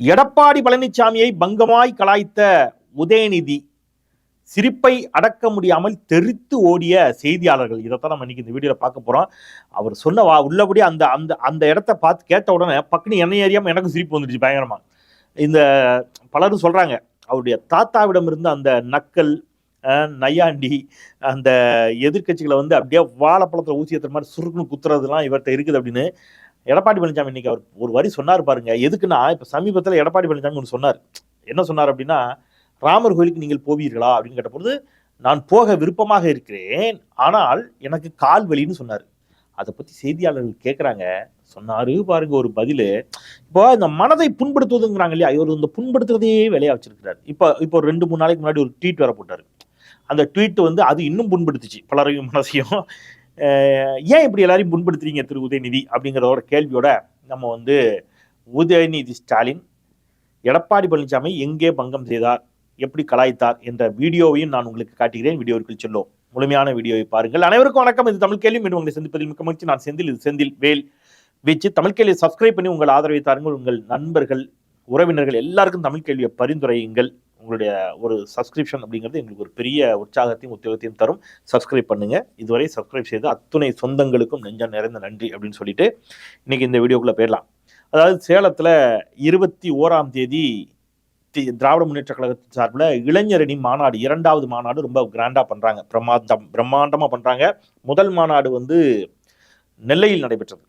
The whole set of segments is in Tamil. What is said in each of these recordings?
எடப்பாடி பழனிசாமியை பங்கமாய் கலாய்த்த உதயநிதி சிரிப்பை அடக்க முடியாமல் தெரித்து ஓடிய செய்தியாளர்கள். இதைத்தான் நம்ம இன்னைக்கு இந்த வீடியோவில் பார்க்க போகிறோம் அவர் சொன்ன வா உள்ளபடி அந்த அந்த அந்த இடத்த பார்த்து கேட்ட உடனே பக்குனு என்னை அறியாமல் எனக்கும் சிரிப்பு வந்துடுச்சு பயங்கரமாக இந்த பலரும் சொல்கிறாங்க அவருடைய தாத்தாவிடம் இருந்த அந்த நக்கல் நையாண்டி அந்த எதிர்க்கட்சிகளை வந்து அப்படியே வாழைப்பழத்தில் ஊசி ஏற்றுற மாதிரி சுருக்குன்னு குத்துறதுலாம் இவர்கிட்ட இருக்குது அப்படின்னு எடப்பாடி பழனிசாமி இன்னைக்கு அவர் ஒரு வரி சொன்னார் பாருங்க. எதுக்குன்னா இப்போ சமீபத்தில் எடப்பாடி பழனிசாமி ஒன்று சொன்னார். என்ன சொன்னார் அப்படின்னா ராமர் கோயிலுக்கு நீங்கள் போவீர்களா அப்படின்னு கேட்டபொழுது நான் போக விருப்பமாக இருக்கிறேன். ஆனால் எனக்கு கால் வலின்னு சொன்னார். அதை பற்றி செய்தியாளர்கள் கேட்குறாங்க சொன்னாரு பாருங்க ஒரு பதில். இப்போ இந்த மனதை புண்படுத்துவதுங்கிறாங்க இல்லையா? இவர் இந்த புண்படுத்துறதையே வேலையா வச்சிருக்கிறார். இப்போ இப்போ ஒரு ரெண்டு மூணு நாளைக்கு முன்னாடி ஒரு ட்வீட் வேற போட்டார். அந்த ட்வீட் வந்து அது இன்னும் புண்படுத்துச்சு. பலரையும் மனசையும் ஏன் இப்படி எல்லாரையும் புண்படுத்துறீங்க திரு உதயநிதி அப்படிங்கிறதோட கேள்வியோட நம்ம வந்து உதயநிதி ஸ்டாலின் எடப்பாடி பழனிசாமி எங்கே பங்கம் செய்தார் எப்படி கலாய்த்தார் என்ற வீடியோவையும் நான் உங்களுக்கு காட்டுகிறேன். வீடியோவிற்குள் செல்லும் முழுமையான வீடியோவை பாருங்கள். அனைவருக்கும் வணக்கம். இது தமிழ் கேள்வி. மீண்டும் உங்களை சந்திப்பதில் மிக்க மகிழ்ச்சி. நான் செந்தில் இது செந்தில் வேல். வச்சு தமிழ் கேள்வியை சப்ஸ்கிரைப் பண்ணி உங்கள் ஆதரவை தாருங்கள். உங்கள் நண்பர்கள் உறவினர்கள் எல்லாருக்கும் தமிழ் கேள்வியை பரிந்துரையுங்கள். உங்களுடைய ஒரு சப்ஸ்கிரிப்ஷன் அப்படிங்கிறது எங்களுக்கு ஒரு பெரிய உற்சாகத்தையும் உத்தியோகத்தையும் தரும். சப்ஸ்கிரைப் பண்ணுங்கள் இதுவரை சப்ஸ்கிரைப் செய்த அத்துணை சொந்தங்களுக்கும் நெஞ்சம் நிறைந்த நன்றி அப்படின்னு சொல்லிட்டு இன்னைக்கு இந்த வீடியோக்குள்ளே போயிடலாம். அதாவது சேலத்தில் இருபத்தி ஓராம் தேதி தி- திராவிட முன்னேற்ற கழகத்தின் சார்பில் இளைஞரணி மாநாடு இரண்டாவது மாநாடு ரொம்ப கிராண்டாக பண்ணுறாங்க பிரம்மாண்டம் பிரம்மாண்டமாக பண்ணுறாங்க முதல் மாநாடு வந்து நெல்லையில் நடைபெற்றது.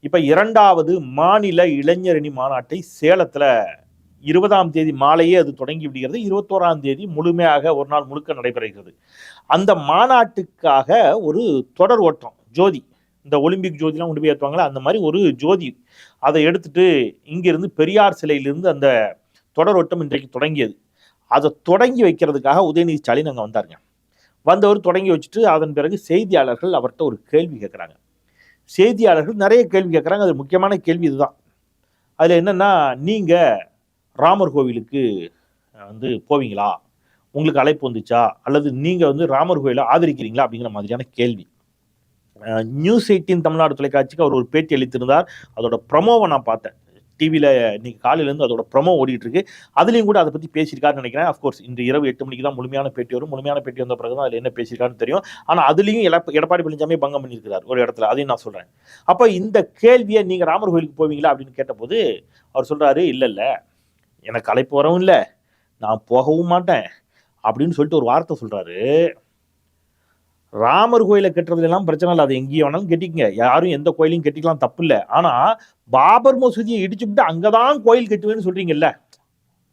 இப்போ இரண்டாவது மாநில இளைஞரணி மாநாட்டை சேலத்தில் இருபதாம் தேதி மாலையே அது தொடங்கி விடுகிறது. இருபத்தோராம் தேதி முழுமையாக ஒரு நாள் முழுக்க நடைபெறுகிறது. அந்த மாநாட்டுக்காக ஒரு தொடர் ஓட்டம் ஜோதி. இந்த ஒலிம்பிக் ஜோதிலாம் கொண்டு போய் ஏற்றுவாங்களே அந்த மாதிரி ஒரு ஜோதி. அதை எடுத்துட்டு இங்கிருந்து பெரியார் சிலையிலிருந்து அந்த தொடர் ஓட்டம் இன்றைக்கு தொடங்கியது. அதை தொடங்கி வைக்கிறதுக்காக உதயநிதி ஸ்டாலின் அங்கே வந்தாருங்க. வந்தவர் தொடங்கி வச்சுட்டு அதன் பிறகு செய்தியாளர்கள் அவர்கிட்ட ஒரு கேள்வி கேட்குறாங்க. செய்தியாளர்கள் நிறைய கேள்வி கேட்குறாங்க. அது முக்கியமான கேள்வி இதுதான். அதில் என்னன்னா நீங்கள் ராமர் கோவிலுக்கு வந்து போவீங்களா? உங்களுக்கு அழைப்பு வந்துச்சா? அல்லது நீங்கள் வந்து ராமர் கோயிலை ஆதரிக்கிறீங்களா? அப்படிங்கிற மாதிரியான கேள்வி. நியூஸ் எயிட்டீன் தமிழ்நாடு தொலைக்காட்சிக்கு அவர் ஒரு பேட்டி அளித்திருந்தார். அதோட ப்ரமோவை நான் பார்த்தேன். டிவியில் இன்னைக்கு காலையிலேருந்து அதோட ப்ரமோ ஓடிட்டு இருக்கு அதுலேயும் கூட அதை பற்றி பேசியிருக்காருன்னு நினைக்கிறேன். அஃப்கோர்ஸ் இன்று இரவு எட்டு மணிக்கு தான் முழுமையான பேட்டி வரும். முழுமையான பேட்டி வந்த பிறகு தான் அதில் என்ன பேசியிருக்காருன்னு தெரியும். ஆனால் அதுலேயும் எடப்பாடி பழனிசாமி பங்கம் பண்ணியிருக்கிறார் ஒரு இடத்துல. அதையும் நான் சொல்கிறேன் அப்போ இந்த கேள்வியை நீங்கள் ராமர் கோயிலுக்கு போவீங்களா அப்படின்னு கேட்டபோது அவர் சொல்கிறாரு இல்லை இல்லை. எனக்கு அழைப்பு வரவும் இல்லை. நான் போகவும் மாட்டேன். அப்படின்னு சொல்லிட்டு ஒரு வார்த்தை சொல்கிறாரு ராமர் கோயிலை கட்டுறதுலாம் பிரச்சனை இல்லை. அது எங்கேயும் வேணாலும் கட்டிக்கங்க. யாரும் எந்த கோயிலையும் கட்டிக்கலாம் தப்பு இல்லை. ஆனால் பாபர் மசூதியை இடிச்சுட்டு அங்கே தான் கோயில் கட்டுவேன்னு சொல்கிறீங்கல்ல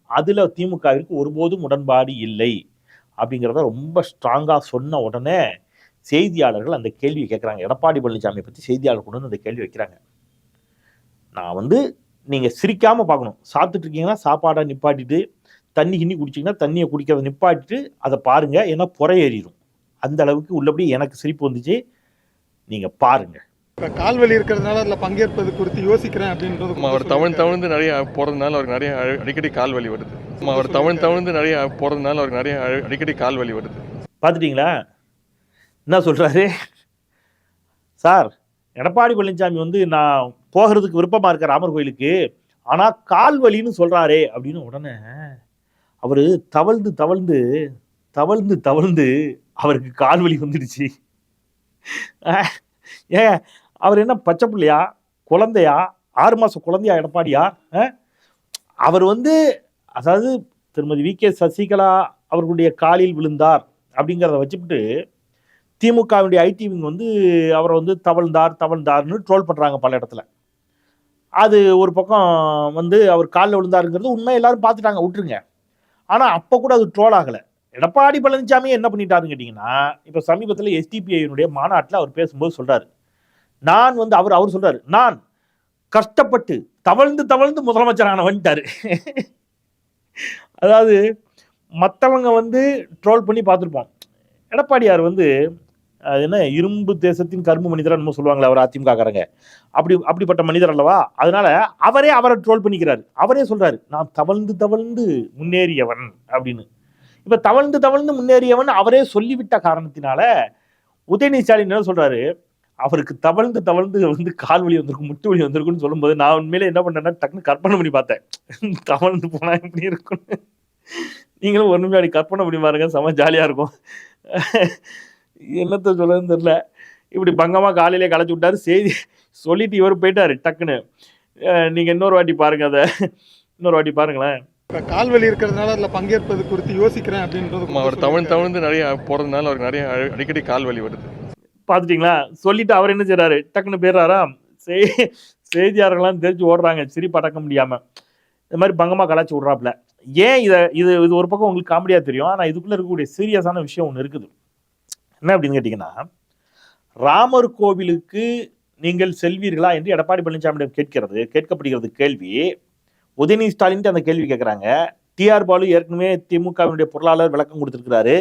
அதில் திமுகவிற்கு ஒருபோதும் உடன்பாடு இல்லை. அப்படிங்கிறத ரொம்ப ஸ்ட்ராங்காக சொன்ன உடனே செய்தியாளர்கள் அந்த கேள்வியை கேட்குறாங்க எடப்பாடி பழனிசாமியை பற்றி செய்தியாளர் கொண்டு வந்து அந்த கேள்வி வைக்கிறாங்க. நான் வந்து நீங்க சிரிக்காம பார்க்கணும். சாப்பிட்டுட்டு இருக்கீங்கன்னா சாப்பாடை நிப்பாட்டிட்டு தண்ணி கிண்ணி குடிச்சீங்கன்னா தண்ணியை குடிக்கிறத நிப்பாட்டிட்டு அதை பாருங்க. ஏன்னா புறை ஏறிடும் அந்த அளவுக்கு உள்ளபடி எனக்கு சிரிப்பு வந்துச்சு. நீங்க பாருங்க. இப்ப கால்வலி இருக்கிறதுனால அதுல பங்கேற்பது குறித்து யோசிக்கிறேன் அப்படின்றது அவர் தவழ்ந்து தவழ்ந்து நிறைய போறதுனால அவருக்கு நிறைய அடி- அடிக்கடி கால் வலி வருது அவர் தவழ்ந்து தவழ்ந்து நிறைய போறதுனால அவருக்கு நிறைய அடி- அடிக்கடி கால் வலி வருது. பார்த்துட்டீங்களா? என்ன சொல்றாரு? சார் எடப்பாடி பழனிசாமி வந்து நான் போகிறதுக்கு விருப்பமாக இருக்க ராமர் கோயிலுக்கு ஆனால் கால் வலின்னு சொல்கிறாரே அப்படின்னு உடனே அவர் தவழ்ந்து தவழ்ந்து தவழ்ந்து தவழ்ந்து அவருக்கு கால் வலி வந்துடுச்சு. ஏ அவர் என்ன பச்சை பிள்ளையா குழந்தையா ஆறு மாதம் குழந்தையா எடப்பாடியா? அவர் வந்து அதாவது திருமதி வி கே சசிகலா அவர்களுடைய காலில் விழுந்தார் அப்படிங்கிறத வச்சுக்கிட்டு திமுகவினுடைய ஐடி விங் வந்து அவரை வந்து தவழ்ந்தார் தவழ்ந்தார்னு ட்ரோல் பண்ணுறாங்க பல இடத்துல. அது ஒரு பக்கம் வந்து அவர் காலில் விழுந்தாருங்கிறது உண்மை எல்லாரும் பார்த்துட்டாங்க விட்டுருங்க. ஆனால் அப்போ கூட அது ட்ரோல் ஆகலை. எடப்பாடி பழனிசாமி என்ன பண்ணிட்டாருன்னு கேட்டிங்கன்னா இப்போ சமீபத்தில் எஸ்டிபிஐனுடைய மாநாட்டில் அவர் பேசும்போது சொல்கிறாரு நான் வந்து அவர் அவர் சொல்கிறாரு நான் கஷ்டப்பட்டு தவழ்ந்து தவழ்ந்து முதலமைச்சரான வந்துட்டாரு அதாவது மற்றவங்க வந்து ட்ரோல் பண்ணி பார்த்துருப்போம். எடப்பாடியார் வந்து என்ன இரும்பு தேசத்தின் கரும்பு மனிதர் என்னமோ சொல்லுவாங்களே அவர் அதிமுகக்காரங்க. அப்படி அப்படிப்பட்ட மனிதர் அல்லவா? அதனால அவரே அவரை ட்ரோல் பண்ணிக்கிறாரு. அவரே சொல்றாரு நான் தவழ்ந்து தவழ்ந்து முன்னேறியவன் அப்படின்னு. இப்ப தவழ்ந்து தவழ்ந்து முன்னேறியவன் அவரே சொல்லிவிட்ட காரணத்தினால உதயநிதி ஸ்டாலின் என்ன சொல்றாரு? அவருக்கு தவழ்ந்து தவழ்ந்து வந்து கால் வலி வந்திருக்கும் முட்டு வலி வந்திருக்குன்னு சொல்லும்போது நான் உண்மையிலே என்ன பண்ணேன்னா டக்குன்னு கற்பனை பண்ணி பார்த்தேன். தவழ்ந்து போனா எப்படி இருக்கும் நீங்களும் ஒரு நிமிஷம் அப்படி கற்பனை பண்ணி பாருங்க செம ஜாலியா இருக்கும். என்னத்த சொல்லணும்னு தெரியல. இப்படி பங்கமா காலையிலே களைச்சு விட்டாரு. செய்தி சொல்லிட்டு இவர் போயிட்டாரு டக்குன்னு. அஹ் நீங்க இன்னொரு வாட்டி பாருங்க அதை. இன்னொரு வாட்டி பாருங்களேன். இப்ப கால்வலி இருக்கிறதுனால அதுல பங்கேற்பது குறித்து யோசிக்கிறேன் அப்படின்றது அவர் தவழ்ந்து தவழ்ந்து நிறைய போறதுனால அவருக்கு நிறைய அடி- அடிக்கடி கால் வலி வருது. பார்த்துட்டீங்களா சொல்லிட்டு அவர் என்ன செய்றாரு? டக்குன்னு போயிடுறாரா? செய் செய்தியாளர்கள்லாம் தெரிஞ்சு ஓடுறாங்க. சிரிப்பு அடக்க முடியாம. இந்த மாதிரி பங்கமா கலாச்சி விட்றாப்புல. ஏன் இதை இது இது ஒரு பக்கம் உங்களுக்கு காமெடியா தெரியும். ஆனா இதுக்குள்ள இருக்கக்கூடிய சீரியஸான விஷயம் ஒன்று இருக்குது. என்ன அப்படின்னு கேட்டிங்கன்னா ராமர் கோவிலுக்கு நீங்கள் செல்வீர்களா என்று எடப்பாடி பழனிசாமியிடம் கேட்கிறது கேட்கப்படுகிறது கேள்வி. உதயநிதி ஸ்டாலின் அந்த கேள்வி கேட்குறாங்க. டிஆர் பாலு ஏற்கனவே திமுகவினுடைய பொருளாளர் விளக்கம் கொடுத்திருக்கிறாரு.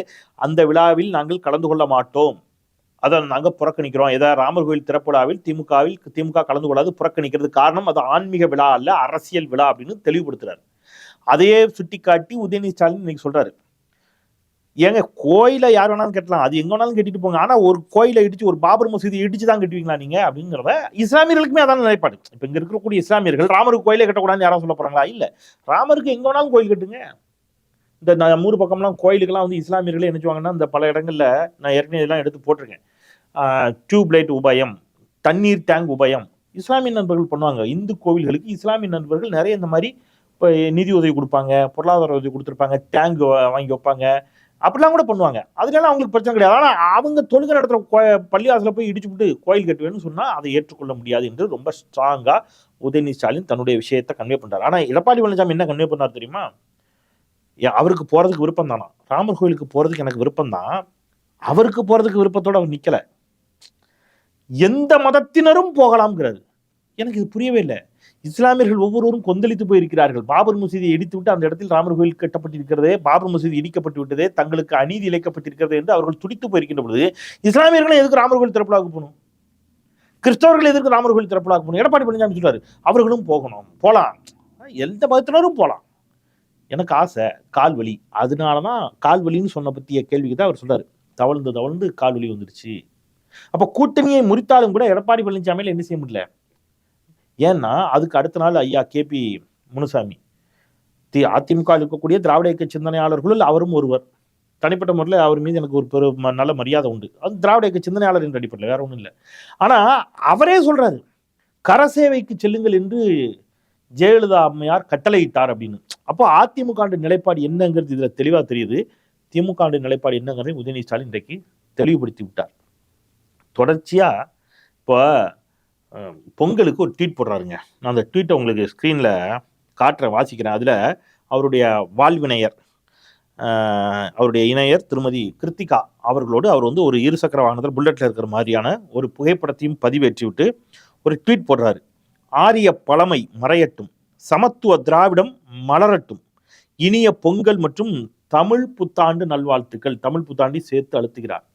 அந்த விழாவில் நாங்கள் கலந்து கொள்ள மாட்டோம். அதை நாங்கள் புறக்கணிக்கிறோம். ஏதாவது ராமர் கோயில் திறப்புழாவில் திமுகவில் திமுக கலந்து கொள்ளாது புறக்கணிக்கிறது காரணம் அது ஆன்மீக விழா அல்ல அரசியல் விழா அப்படின்னு தெளிவுபடுத்துறாரு. அதையே சுட்டிக்காட்டி உதயநிதி ஸ்டாலின் இன்னைக்கு சொல்றாரு. ஏங்க கோயிலை யார் வேணாலும் கட்டலாம். அது எங்க வேணாலும் கட்டிட்டு போங்க. ஆனா ஒரு கோயிலை இடிச்சு ஒரு பாபர் மசூதி இடிச்சு தான் கட்டுவீங்களா நீங்க? அப்படிங்கிறத இஸ்லாமியர்களுக்குமே அதான் நிலைப்பாடு. இப்ப இங்க இருக்கக்கூடிய இஸ்லாமியர்கள் ராமருக்கு கோயிலை கட்டக்கூடாதுன்னு யாரும் சொல்ல போறாங்களா? இல்ல. ராமருக்கு எங்க வேணாலும் கோயில் கட்டுங்க. இந்த நம்ம ஊர் பக்கம்லாம் கோயிலுக்கெல்லாம் வந்து இஸ்லாமியர்களே என்ன செய்வாங்கன்னா இந்த பல இடங்கள்ல நான் ஏற்கனவே இதெல்லாம் எடுத்து போட்டிருக்கேன். டியூப் லைட் உபயம் தண்ணீர் டேங்க் உபயம். இஸ்லாமிய நண்பர்கள் பண்ணுவாங்க. இந்து கோவில்களுக்கு இஸ்லாமிய நண்பர்கள் நிறைய இந்த மாதிரி இப்போ நிதி உதவி கொடுப்பாங்க பொருளாதார உதவி கொடுத்துருப்பாங்க டேங்க் வாங்கி வைப்பாங்க. அப்படிலாம் கூட பண்ணுவாங்க. அதனால அவங்களுக்கு பிரச்சனை கிடையாது. ஆனால் அவங்க தொழுகை நடத்துகிற கோ பள்ளிவாசல போய் இடிச்சு விட்டு கோயில் கட்டுவேன்னு சொன்னால் அதை ஏற்றுக்கொள்ள முடியாது என்று ரொம்ப ஸ்ட்ராங்காக உதயநிதி ஸ்டாலின் தன்னுடைய விஷயத்தை கன்வே பண்ணுறாரு ஆனால் எடப்பாடி பழனிசாமி என்ன கன்வே பண்ணார் தெரியுமா? ஏன் அவருக்கு போகிறதுக்கு விருப்பம் தானா? ராமர் கோயிலுக்கு போகிறதுக்கு எனக்கு விருப்பம் தான். அவருக்கு போகிறதுக்கு விருப்பத்தோடு அவர் நிற்கலை எந்த மதத்தினரும் போகலாம்ங்கிறது எனக்கு இது புரியவே இல்லை. இஸ்லாமியர்கள் ஒவ்வொருவரும் கொந்தளித்து போயிருக்கிறார்கள். பாபர் மசூதியை இடித்துவிட்டு அந்த இடத்தில் ராமர் கோயில் கட்டப்பட்டிருக்கிறதே பாபர் மசூதி இடிக்கப்பட்டு விட்டதே தங்களுக்கு அநீதி இழைக்கப்பட்டிருக்கிறது என்று அவர்கள் துடித்து போயிருக்கின்ற பொழுது இஸ்லாமியர்களும் எதுக்கு ராமர் கோயில் திறப்பலாக போகணும்? கிறிஸ்தவர்கள் எதற்கு ராமர் கோயில் திறப்பலாக போகணும்? எடப்பாடி பழனிசாமி சொல்றாரு அவர்களும் போகணும். போகலாம் எந்த மதத்தினரும் போகலாம் எனக்கு ஆசை கால் வலி அதனால தான் கால் வலின்னு சொன்ன பற்றிய கேள்விக்கு தான் அவர் சொல்றாரு. தவழ்ந்து தவழ்ந்து கால் வலி வந்துருச்சு அப்போ கூட்டணியை முறித்தாலும் கூட எடப்பாடி பழனிசாமியில் என்ன செய்ய முடியல? ஏன்னா அதுக்கு அடுத்த நாள் ஐயா கேபி முனுசாமி. தி அதிமுக இருக்கக்கூடிய திராவிட இயக்க சிந்தனையாளர்களுள் அவரும் ஒருவர். தனிப்பட்ட முறையில் அவர் மீது எனக்கு ஒரு பெரு ம- நல்ல மரியாதை உண்டு. அது திராவிட இயக்க சிந்தனையாளர் என்று அடிப்படையில் வேற ஒன்றும் இல்லை. ஆனால் அவரே சொல்கிறாரு கரசேவைக்கு செல்லுங்கள் என்று ஜெயலலிதா அம்மையார் கட்டளையிட்டார் அப்படின்னு. அப்போ அதிமுக நிலைப்பாடு என்னங்கிறது இதில் தெளிவாக தெரியுது. திமுக நிலைப்பாடு என்னங்கிறதை உதயநிதி ஸ்டாலின் இன்றைக்கு தெளிவுபடுத்தி விட்டார். தொடர்ச்சியாக இப்போ பொங்கலுக்கு ஒரு ட்வீட் போடுறாருங்க. நான் அந்த ட்வீட்டை உங்களுக்கு ஸ்க்ரீனில் காட்டுற வாசிக்கிறேன். அதில் அவருடைய வாழ்வினையர் அவருடைய இணையர் திருமதி கிருத்திகா அவர்களோடு அவர் வந்து ஒரு இருசக்கர வாகனத்தில் புல்லட்டில் இருக்கிற மாதிரியான ஒரு புகைப்படத்தையும் பதிவேற்றி விட்டு ஒரு ட்வீட் போடுறாரு. ஆரிய பழமை மறையட்டும் சமத்துவ திராவிடம் மலரட்டும் இனிய பொங்கல் மற்றும் தமிழ் புத்தாண்டு நல்வாழ்த்துக்கள் தமிழ் புத்தாண்டி சேர்த்து அழுத்துகிறார்.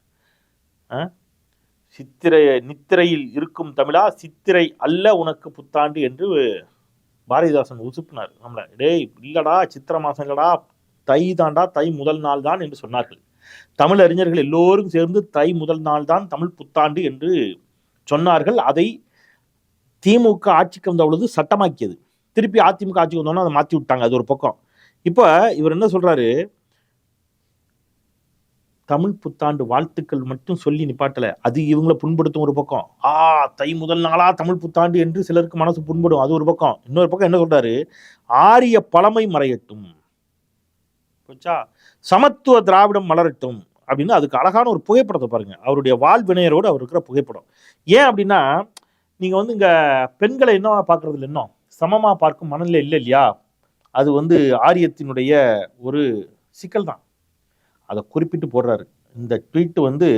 சித்திரை நித்திரையில் இருக்கும் தமிழா? சித்திரை அல்ல உனக்கு புத்தாண்டு என்று பாரதிதாசன் உசுப்பினார். நம்மளை டேய் இல்லடா சித்திரை மாசம் இல்லடா தை தாண்டா தை முதல் நாள் தான் என்று சொன்னார்கள். தமிழ் அறிஞர்கள் எல்லோரும் சேர்ந்து தை முதல் நாள் தான் தமிழ் புத்தாண்டு என்று சொன்னார்கள். அதை திமுக ஆட்சிக்கு வந்த பொழுது சட்டமாக்கியது. திருப்பி அதிமுக ஆட்சிக்கு வந்தோன்னா அதை மாற்றி விட்டாங்க அது ஒரு பக்கம். இப்போ இவர் என்ன சொல்கிறாரு தமிழ் புத்தாண்டு வாழ்த்துக்கள் மட்டும் சொல்லி நிப்பாட்டல. அது இவங்களை புண்படுத்தும் ஒரு பக்கம். ஆ தை முதல் நாளா தமிழ் புத்தாண்டு என்று சிலருக்கு மனசு புண்படும். அது ஒரு பக்கம். இன்னொரு பக்கம் என்ன சொல்றாரு? ஆரிய பழமை மறையட்டும். போச்சா சமத்துவ திராவிடம் மலரட்டும். அப்படின்னு அதுக்கு அழகான ஒரு புகைப்படத்தை பாருங்க. அவருடைய வாழ்வினையரோடு அவர் இருக்கிற புகைப்படம். ஏன் அப்படின்னா நீங்க வந்து இங்க பெண்களை என்ன பார்க்கறது இன்னும்? சமமாக பார்க்கும் மனநிலை இல்லை இல்லையா? அது வந்து ஆரியத்தினுடைய ஒரு சிக்கல் தான். அதை குறிப்பிட்டு போடுறாரு. இந்த ட்வீட் வந்து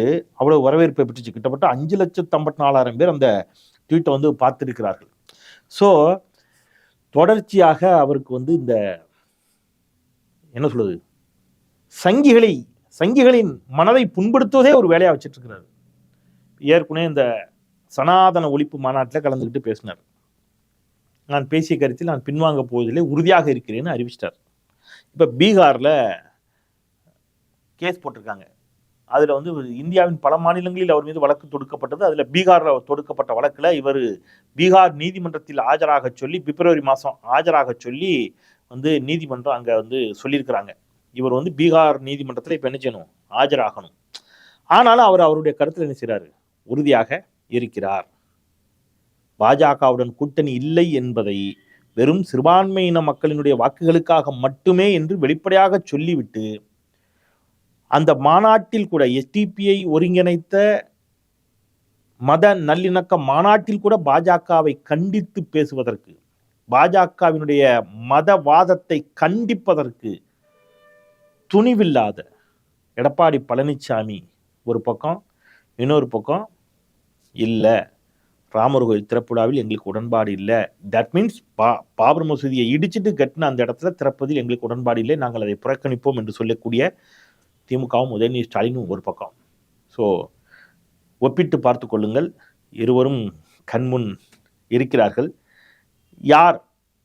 அவ்வளோ வரவேற்பை பெற்றுச்சு. கிட்டத்தட்ட அஞ்சு லட்சத்து ஐம்பத்தி நாலாயிரம் பேர் அந்த ட்வீட்டை வந்து பார்த்துருக்கிறார்கள். ஸோ தொடர்ச்சியாக அவருக்கு வந்து இந்த என்ன சொல்றது? சங்கிகளை சங்கிகளின் மனதை புண்படுத்துவதே ஒரு வேலையாக வச்சிட்ருக்கிறாரு ஏற்கனவே இந்த சனாதன ஒழிப்பு மாநாட்டில் கலந்துக்கிட்டு பேசினார். நான் பேசிய கருத்தில் நான் பின்வாங்க போவதிலே உறுதியாக இருக்கிறேன்னு அறிவிச்சிட்டார். இப்போ பீகாரில் கேஸ் போட்டிருக்காங்க. அதில் வந்து இந்தியாவின் பல மாநிலங்களில் அவர் மீது வழக்கு தொடுக்கப்பட்டது. அதில் பீகாரில் தொடுக்கப்பட்ட வழக்கில் இவர் பீகார் நீதிமன்றத்தில் ஆஜராக சொல்லி பிப்ரவரி மாதம் ஆஜராக சொல்லி வந்து நீதிமன்றம் அங்கே வந்து சொல்லியிருக்கிறாங்க. இவர் வந்து பீகார் நீதிமன்றத்தில் இப்போ என்ன செய்யணும்? ஆஜராகணும். ஆனாலும் அவர் அவருடைய கருத்தில் என்ன செய்கிறார் உறுதியாக இருக்கிறார். பாஜகவுடன் கூட்டணி இல்லை என்பதை வெறும் சிறுபான்மையின மக்களினுடைய வாக்குகளுக்காக மட்டுமே என்று வெளிப்படையாக சொல்லிவிட்டு அந்த மாநாட்டில் கூட எஸ்டிபிஐ ஒருங்கிணைத்த மத நல்லிணக்க மாநாட்டில் கூட பாஜகவை கண்டித்து பேசுவதற்கு பாஜகவினுடைய மதவாதத்தை கண்டிப்பதற்கு துணிவில்லாத எடப்பாடி பழனிசாமி ஒரு பக்கம் இன்னொரு பக்கம் இல்லை ராமர் கோயில் திறப்புடாவில் எங்களுக்கு உடன்பாடு இல்லை. தட் மீன்ஸ் பா பாபர் மசூதியை இடிச்சிட்டு கட்டின அந்த இடத்துல திறப்பதில் எங்களுக்கு உடன்பாடு இல்லை. நாங்கள் அதை புறக்கணிப்போம் என்று சொல்லக்கூடிய திமுகவும் உதயநிதி ஸ்டாலினும் ஒரு பக்கம். ஸோ ஒப்பிட்டு பார்த்து கொள்ளுங்கள். இருவரும் கண்முன் இருக்கிறார்கள். யார்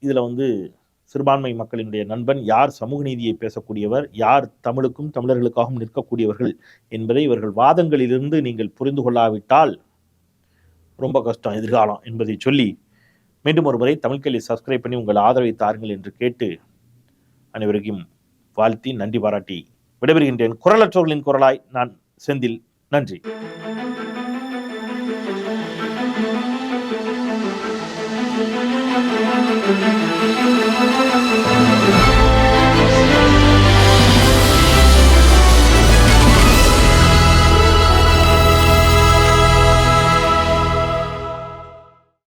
இதில் வந்து சிறுபான்மை மக்களினுடைய நண்பன் யார் சமூக நீதியை பேசக்கூடியவர் யார் தமிழுக்கும் தமிழர்களுக்காகவும் நிற்கக்கூடியவர்கள் என்பதை இவர்கள் வாதங்களிலிருந்து நீங்கள் புரிந்து கொள்ளாவிட்டால் ரொம்ப கஷ்டம் எதிர்காலம் என்பதை சொல்லி மீண்டும் ஒரு முறை தமிழ் சப்ஸ்கிரைப் பண்ணி உங்கள் ஆதரவை தாருங்கள் என்று கேட்டு அனைவருக்கும் வாழ்த்தி நன்றி பாராட்டி விடைபெறுகின்றேன் குரலற்றோர்களின் குரலாய் நான் செந்தில் நன்றி